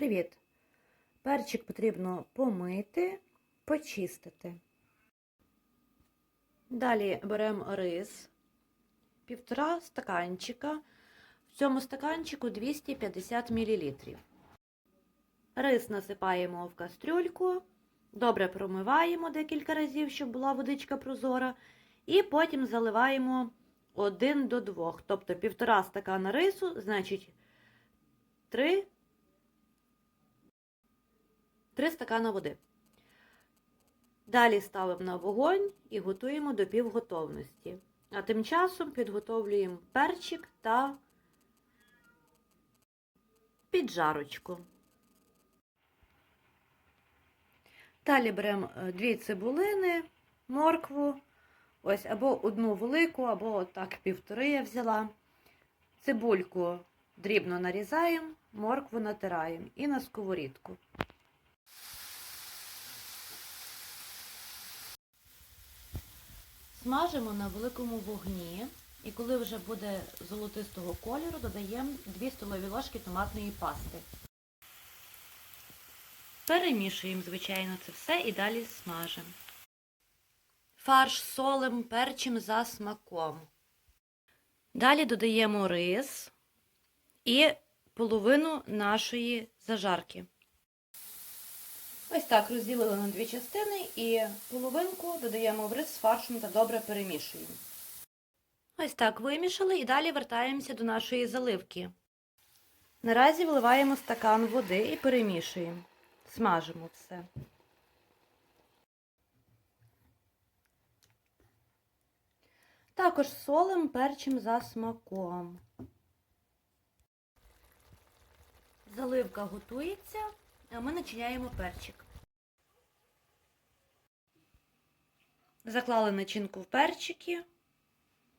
Привіт! Перчик потрібно помити, почистити. Далі беремо рис, півтора стаканчика. В цьому стаканчику 250 мл. Рис насипаємо в кастрюльку, добре промиваємо декілька разів, щоб була водичка прозора, і потім заливаємо 1 до 2, тобто півтора стакана рису, значить 3 3 стакана води. Далі ставимо на вогонь і готуємо до півготовності. А тим часом підготовлюємо перчик та піджарочку. Далі беремо е, дві цибулини, моркву, ось або одну велику, або так півтори я взяла. Цибульку дрібно нарізаємо, моркву натираємо і на сковорідку. Смажимо на великому вогні, і коли вже буде золотистого кольору, додаємо 2 столові ложки томатної пасти. Перемішуємо, звичайно, це все і далі смажимо. Фарш солим, перчим за смаком. Далі додаємо рис і половину нашої зажарки. Ось так розділили на дві частини і половинку додаємо в рис з фаршем та добре перемішуємо. Ось так вимішали і далі вертаємося до нашої заливки. Наразі вливаємо стакан води і перемішуємо. Смажимо все. Також солим перчим за смаком. Заливка готується, ми начиняємо перчик. Заклали начинку в перчики.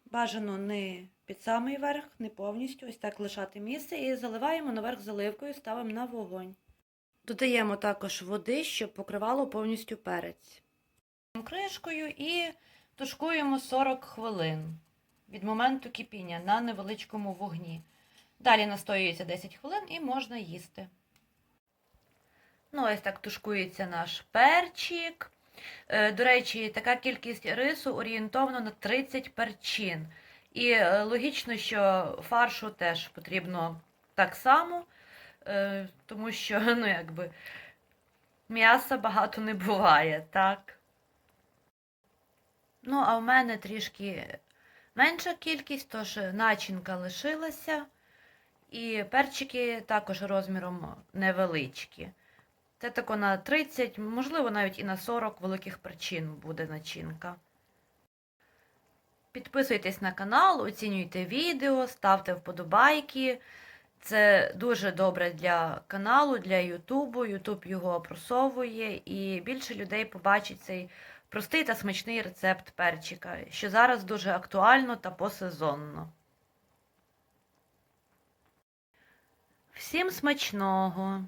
Бажано не під самий верх, не повністю, ось так лишати місце. І заливаємо наверх заливкою, ставимо на вогонь. Додаємо також води, щоб покривало повністю перець. Кришкою і тушкуємо 40 хвилин від моменту кипіння на невеличкому вогні. Далі настоюється 10 хвилин і можна їсти. Ну, ось так тушкується наш перчик. Е, До речі, така кількість рису орієнтовно на 30 перчин. І е, логічно, що фаршу теж потрібно так само, е, тому що, ну, якби, м'яса багато не буває, так? Ну, а в мене трішки менша кількість, тож начинка лишилася. І перчики також розміром невеличкі. Це тако на 30, можливо, навіть і на 40 великих причин буде начинка. Підписуйтесь на канал, оцінюйте відео, ставте вподобайки. Це дуже добре для каналу, для Ютубу. Ютуб його просовує і більше людей побачить цей простий та смачний рецепт перчика, що зараз дуже актуально та посезонно. Всім смачного!